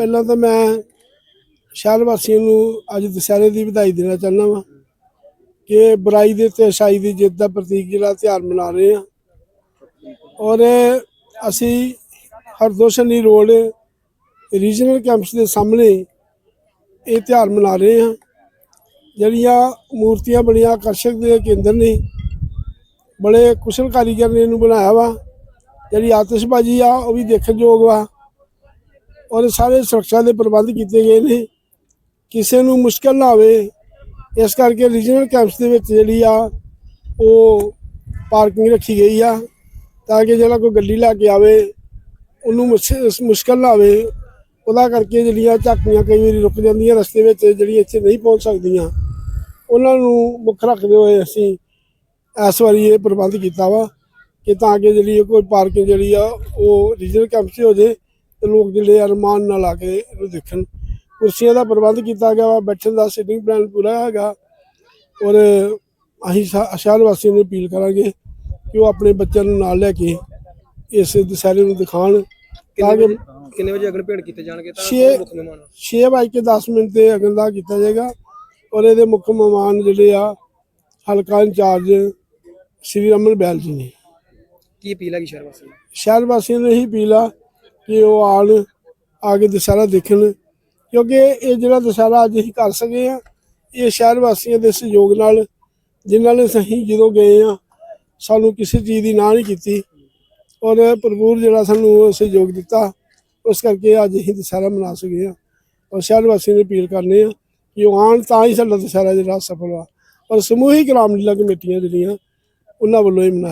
ਪਹਿਲਾਂ ਤਾਂ ਮੈਂ ਸ਼ਹਿਰ ਵਾਸੀਆਂ ਨੂੰ ਅੱਜ ਦੁਸਹਿਰੇ ਦੀ ਵਧਾਈ ਦੇਣਾ ਚਾਹੁੰਦਾ ਵਾਂ ਕਿ ਬੁਰਾਈ ਦੇ ਤੇ ਅਛਾਈ ਦੀ ਜਿੱਤ ਦਾ ਪ੍ਰਤੀਕ ਜਿਹੜਾ ਤਿਉਹਾਰ ਮਨਾ ਰਹੇ ਹਾਂ। ਔਰ ਅਸੀਂ ਹਰਦੋਸ਼ਨੀ ਰੋਡ ਰੀਜਨਲ ਕੈਂਪਸ ਦੇ ਸਾਹਮਣੇ ਇਹ ਤਿਉਹਾਰ ਮਨਾ ਰਹੇ ਹਾਂ। ਜਿਹੜੀਆਂ ਮੂਰਤੀਆਂ ਬੜੀਆਂ ਆਕਰਸ਼ਕ ਦੇ ਕੇਂਦਰ ਨੇ, ਬੜੇ ਕੁਸ਼ਲ ਕਾਰੀਗਰ ਨੇ ਇਹਨੂੰ ਬਣਾਇਆ ਵਾ। ਜਿਹੜੀ ਆਤਿਸ਼ਬਾਜ਼ੀ ਆ, ਉਹ ਵੀ ਦੇਖਣ ਯੋਗ ਵਾ। ਔਰ ਸਾਰੇ ਸੁਰੱਖਿਆ ਦੇ ਪ੍ਰਬੰਧ ਕੀਤੇ ਗਏ ਨੇ। ਕਿਸੇ ਨੂੰ ਮੁਸ਼ਕਲ ਨਾ ਆਵੇ। ਇਸ ਕਰਕੇ ਰੀਜਨਲ ਕੈਂਪਸ ਦੇ ਵਿੱਚ ਜਿਹੜੀ ਆ, ਉਹ ਪਾਰਕਿੰਗ ਰੱਖੀ ਗਈ ਆ ਤਾਂ ਕਿ ਜਿਹੜਾ ਕੋਈ ਗੱਡੀ ਲੈ ਕੇ ਆਵੇ, ਉਹਨੂੰ ਮੁਸ਼- ਮੁਸ਼ਕਲ ਨਾ ਆਵੇ। ਉਹਦਾ ਕਰਕੇ ਜਿਹੜੀਆਂ ਝਾਕੀਆਂ ਕਈ ਵਾਰੀ ਰੁਕ ਜਾਂਦੀਆਂ ਰਸਤੇ ਵਿੱਚ ਜਿਹੜੀ ਇੱਥੇ ਨਹੀਂ ਪਹੁੰਚ ਸਕਦੀਆਂ। ਉਹਨਾਂ ਨੂੰ ਮੁੱਖ ਰੱਖਦੇ ਹੋਏ ਅਸੀਂ ਇਸ ਵਾਰੀ ਇਹ ਪ੍ਰਬੰਧ ਕੀਤਾ ਵਾ ਕਿ ਤਾਂ ਕਿ ਜਿਹੜੀ ਕੋਈ ਪਾਰਕਿੰਗ ਜਿਹੜੀ ਆ, ਉਹ ਰੀਜਨਲ ਕੈਂਪ 'ਚ ਹੋ ਜੇ। ਤੇ ਲੋਕ ਜਿਹੜੇ ਅਰਮਾਨ ਨਾਲ ਆ ਕੇ ਇਹਨੂੰ ਦੇਖਣ। ਕੁਰਸੀਆਂ ਦਾ ਪ੍ਰਬੰਧ ਕੀਤਾ ਗਿਆ ਵਾ ਬੈਠਣ ਦਾ ਸਿਟਿੰਗ ਪਲਾਨ ਪੂਰਾ ਹੈਗਾ। ਔਰ ਅਸੀਂ ਸ਼ਹਿਰ ਵਾਸੀਆਂ ਨੂੰ ਅਪੀਲ ਕਰਾਂਗੇ ਕਿ ਉਹ ਆਪਣੇ ਬੱਚਿਆਂ ਨੂੰ ਨਾਲ ਲੈ ਕੇ ਇਸ ਦੁਸਹਿਰੇ ਨੂੰ ਦਿਖਾਣ ਤਾਂ ਕਿ ਕਿੰਨੇ ਵਜੇ ਅਗਨ ਭੇਡ ਕੀਤੇ ਜਾਣਗੇ ਤਾਂ ਮੁੱਖ ਮਹਿਮਾਨ 6 ਵਜੇ ਕੇ 10 ਮਿੰਟ ਤੇ ਅਗਨ ਦਾ ਕੀਤਾ ਜਾਏਗਾ। ਔਰ ਇਹਦੇ ਮੁੱਖ ਮਹਿਮਾਨ ਜਿਹੜੇ ਆ ਹਲਕਾ ਇੰਚਾਰਜ ਸ੍ਰੀ ਰਮਨ ਬੈਲ ਜੀ ਨੇ। ਕੀ ਅਪੀਲ ਹੈਗੀ ਸ਼ਹਿਰ ਵਾਸੀਆਂ ਨੂੰ? ਸ਼ਹਿਰ ਵਾਸੀਆਂ ਨੂੰ ਇਹੀ ਅਪੀਲ ਆ ਕਿ ਉਹ ਆਣ ਆ ਕੇ ਦੁਸਹਿਰਾ ਦੇਖਣ। ਕਿਉਂਕਿ ਇਹ ਜਿਹੜਾ ਦੁਸਹਿਰਾ ਅੱਜ ਅਸੀਂ ਕਰ ਸਕੇ ਆ ਇਹ ਸ਼ਹਿਰ ਵਾਸੀਆਂ ਦੇ ਸਹਿਯੋਗ ਨਾਲ, ਜਿਨ੍ਹਾਂ ਨੇ ਸਹੀ ਜਦੋਂ ਗਏ ਆ ਸਾਨੂੰ ਕਿਸੇ ਚੀਜ਼ ਦੀ ਨਾ ਨਹੀਂ ਕੀਤੀ। ਔਰ ਭਰਪੂਰ ਜਿਹੜਾ ਸਾਨੂੰ ਸਹਿਯੋਗ ਦਿੱਤਾ, ਉਸ ਕਰਕੇ ਅੱਜ ਅਸੀਂ ਦੁਸਹਿਰਾ ਮਨਾ ਸਕੇ ਆ ਔਰ ਸ਼ਹਿਰ ਵਾਸੀਆਂ ਨੂੰ ਅਪੀਲ ਕਰਨੇ ਆ ਕਿ ਉਹ ਆਉਣ ਤਾਂ ਹੀ ਸਾਡਾ ਦੁਸਹਿਰਾ ਜਿਹੜਾ ਸਫਲ ਵਾ। ਔਰ ਸਮੂਹਿਕ ਰਾਮਲੀਲਾ ਕਮੇਟੀਆਂ ਜਿਹੜੀਆਂ, ਉਹਨਾਂ ਵੱਲੋਂ ਹੀ ਮਨਾਇਆ